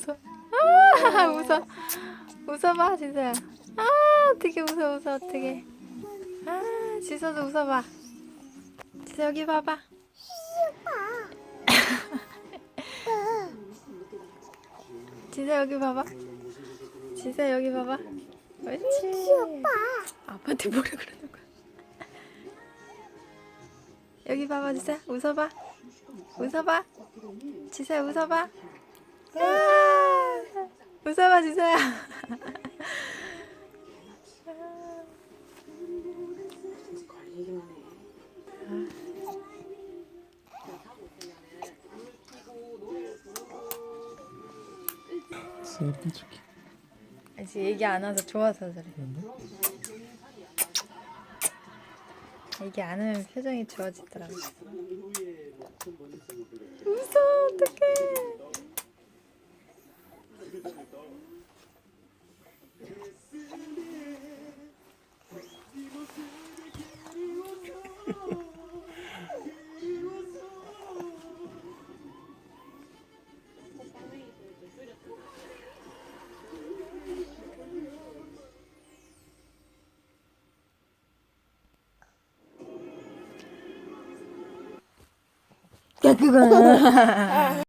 웃어. 아, 웃어. 웃어봐, 지서야. 아, 어떻게 웃어, 웃어, 어떻게. 아, 지서도 웃어봐. 지서 여기 봐봐. 지서 여기 봐봐. 지서 여기 봐봐. 옳지. 아빠한테 뭐라 그러는 거야? 여기 봐봐, 지서. 웃어봐. 웃어봐. 지서야, 웃어봐. 아, 웃어봐, 지서야. 진짜 예쁜 척해. 아직 얘기 안 와서 좋아서 그래. 얘기 안 하면 표정이 좋아지더라고. 웃어, 야, 그거.